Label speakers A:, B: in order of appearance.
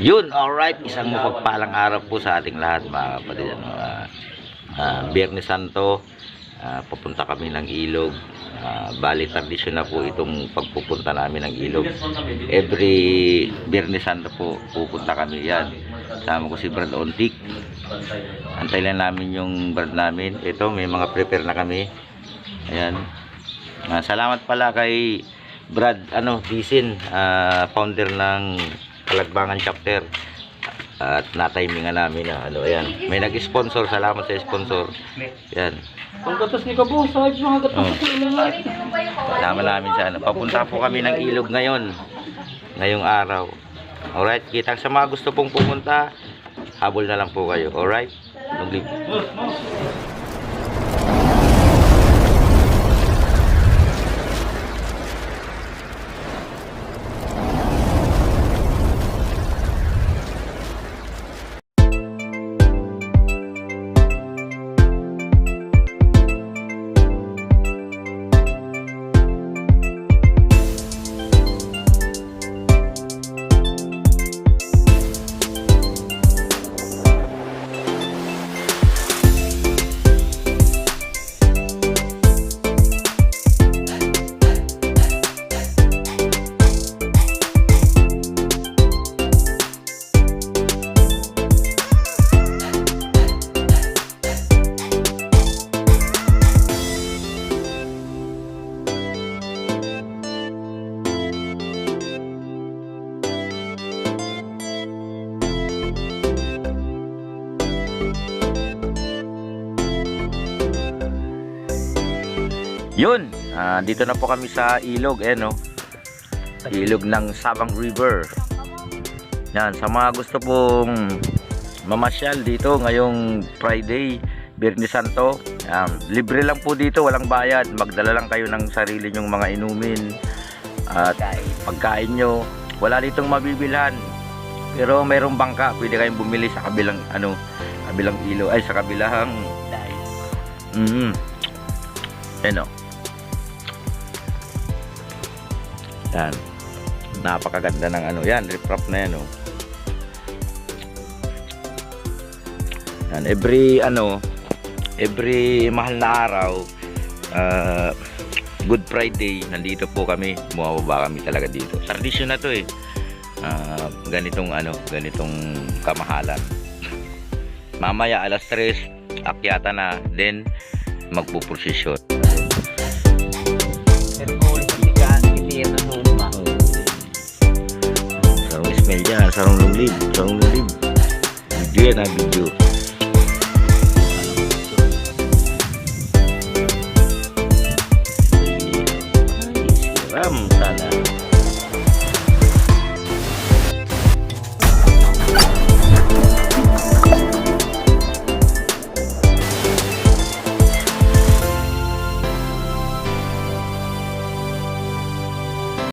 A: Yun, alright. Isang mapagpalang araw po sa ating lahat mga kapatid. Ano, ah, ah, Biyernes Santo, ah, papunta kami ng ilog. Ah, bali, tradisyon na po itong pagpupunta namin ng ilog. Every Biyernes Santo po, pupunta kami yan. Sama ko si Brad Ontik. Antay lang namin yung Brad namin. Ito, may mga prepare na kami. Ayan. Ah, salamat pala kay Brad ano Disin, ah, founder ng Kalagbangan chapter. At natimingan namin na ano ayan. May nag-sponsor, salamat sa sponsor. Yan.
B: Ang gatas ni Kabo, sahib mga gatas
A: Oh.
B: sa.
A: Salamat namin sa ano. Papunta po kami ng ilog ngayon. Ngayong araw. Alright, kita sa mga gusto pong pumunta, habol na lang po kayo. Alright? Nuglib. Yun, ah, dito na po kami sa ilog, eh no. Ilog ng Sabang River. Yan, sa mga gusto pong mamasyal dito ngayong Friday, Biyernes Santo, yan, libre lang po dito, walang bayad. Magdala lang kayo ng sarili nyong mga inumin at pagkain nyo. Wala ditong mabibilhan. Pero mayroong bangka, pwede kayong bumili sa kabilang ano, kabilang ilo ay sa kabilang Mm. Ano? Yan. Napakaganda ng ano. Yan, riprap na yan, oh. Yan, every ano, every mahal na araw, uh, Good Friday, nandito po kami. Bumababa kami talaga dito. Tradisyon na to eh. Ah, ganitong ano, ganitong kamahalan. Mamaya alas 3, akyata na, then magpuprosesyon. kia là bình dương Ram